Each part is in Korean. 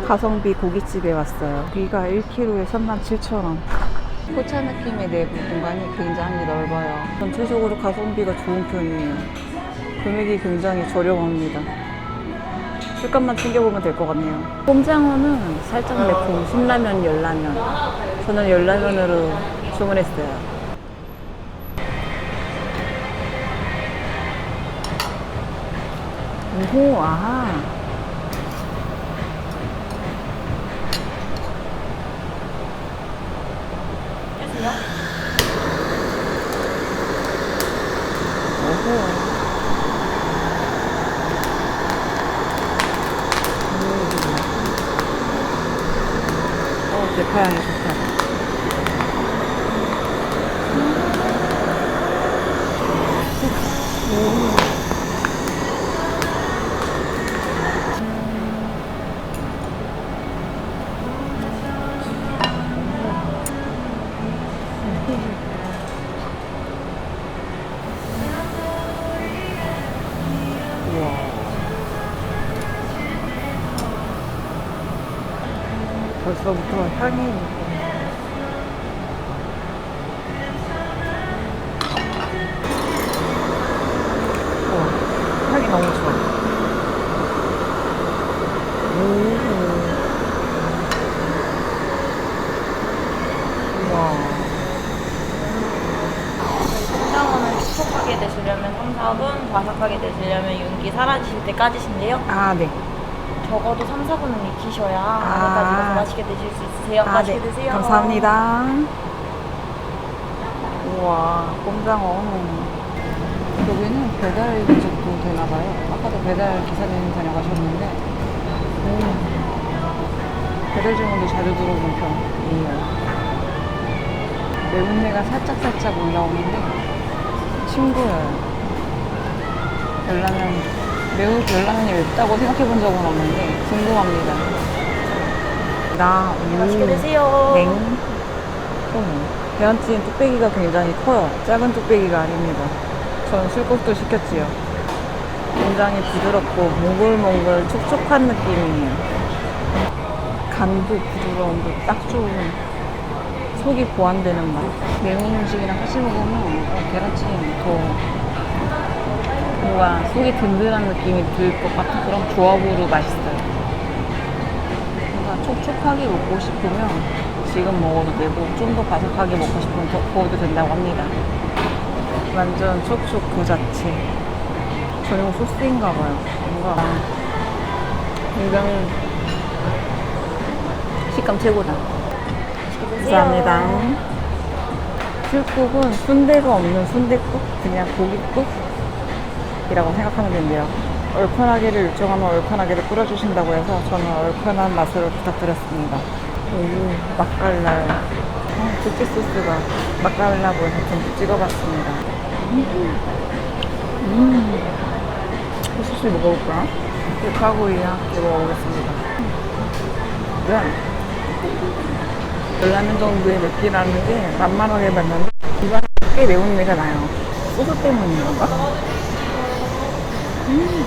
가성비 고깃집에 왔어요. 비가 1kg에 37,000원. 포차 느낌의 내부 공간이 굉장히 넓어요. 전체적으로 가성비가 좋은 편이에요. 금액이 굉장히 저렴합니다. 술값만 챙겨보면 될 것 같네요. 꼼장어는 살짝 매콤, 신라면, 열라면. 저는 열라면으로 주문했어요. 오호, 아하. 어, 대파향이 좋다. 우와. 벌써부터 향이 어, 향이 너무 좋아. 촉촉하게 드시려면 3, 4분, 바삭하게 드시려면 윤기 사라지실 때까지신데요. 아, 네. 적어도 3, 4분은 익히셔야 아. 안에까지 더 맛있게 드실 수 있으세요. 아, 맛있게 네. 드세요. 감사합니다. 우와, 꼼장어. 여기는 배달 기적도 되나봐요. 아까도 배달 기사님 다녀가셨는데, 음, 배달 주문도 자주 들어오는 편이에요. 매운내가 살짝살짝 올라오는데, 친구예요. 열라면, 매우 열라면이 맵다고 생각해 본 적은 없는데, 궁금합니다. 나, 맛있게 음. 드세요. 냉. 음. 계란찜 뚝배기가 굉장히 커요. 작은 뚝배기가 아닙니다. 전 술국도 시켰지요. 굉장히 부드럽고 몽글몽글 촉촉한 느낌이에요. 간도 부드러운데 딱 좋은 속이 보완되는 맛. 매운 음식이랑 같이 먹으면 어, 계란찜 더 뭔가 속이 든든한 느낌이 들 것 같은 그런 조합으로 맛있어요. 뭔가 촉촉하게 먹고 싶으면 지금 먹어도 되고 좀 더 바삭하게 먹고 싶으면 더 구워도 된다고 합니다. 완전 촉촉 그 자체. 전용 소스인가 봐요. 뭔가 굉장히 식감 최고다. 감사합니다. 술국은 순대가 없는 순대국? 그냥 고깃국 이라고 생각하면 된대요. 얼큰하게를 요청하면 얼큰하게를 뿌려주신다고 해서 저는 얼큰한 맛으로 부탁드렸습니다. 오, 맛깔나요. 어, 두께 소스가 맛깔나 보여서 좀 찍어봤습니다. 음, 이 소스 먹어볼까? 육하고이랑 이거 먹어보겠습니다. 네. 열라면 정도의 맵기라는 게 만만하게 봤는데 입안에 꽤 매운 내가 나요. 소스 때문인 건가? 음,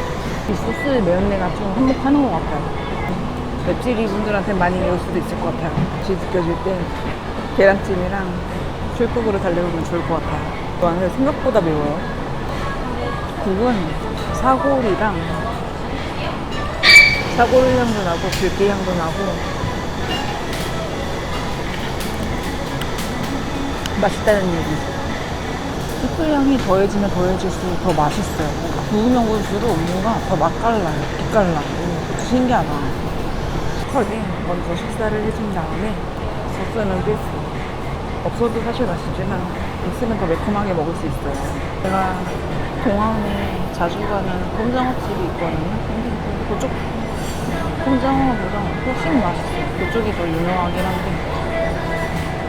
이 소스의 매운 내가 좀 한몫하는 것 같아요. 맵찔이 분들한테 많이 매울 수도 있을 것 같아요. 같이 느껴질 때 계란찜이랑 술국으로 달래보면 좋을 것 같아요. 이거는 생각보다 매워요. 국은 사골이랑 사골 향도 나고 들깨 향도 나고 맛있다는 얘기죠. 숯불 향이 더해지면 더해질수록 더 맛있어요. 구우면 구울수록 뭔가 더 맛깔나요. 빛깔나고. 신기하다. 컬이 먼저 식사를 해준 다음에 소스는 필수. 없어도 사실 맛있지만 있으면 더 매콤하게 먹을 수 있어요. 제가 공항에 자주 가는 꼼장어집이 있거든요. 근데 그쪽 꼼장어보다 훨씬 맛있어요. 그쪽이 더 유명하긴 한데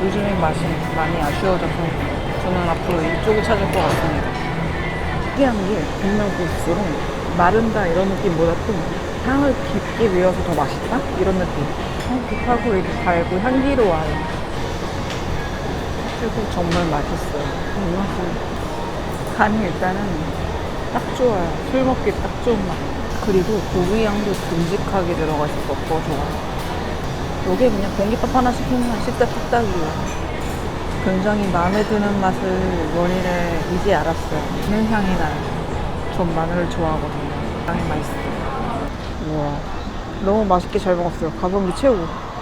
요즘에 맛이 많이 아쉬워져서 저는 앞으로 이쪽을 찾을 것 같습니다. 특이한 게 보면 볼수록 마른다 이런 느낌보다도 향을 깊게 배어서 더 맛있다? 이런 느낌. 향긋하고 이렇게 달고 향기로워요. 그리고 정말 맛있어요. 이 맛은 간이 일단은 딱 좋아요. 술 먹기 딱 좋은 맛. 그리고 고기 양도 듬직하게 들어가 있어서 더 좋아. 요게 그냥 공깃밥 하나 시키면 식사 뚝딱이에요. 굉장히 마음에 드는 맛을 원인을 이제 알았어요. 는 향이 나요. 전 마늘을 좋아하거든요. 향이 맛있어요. 우와. 너무 맛있게 잘 먹었어요. 가성비 최고.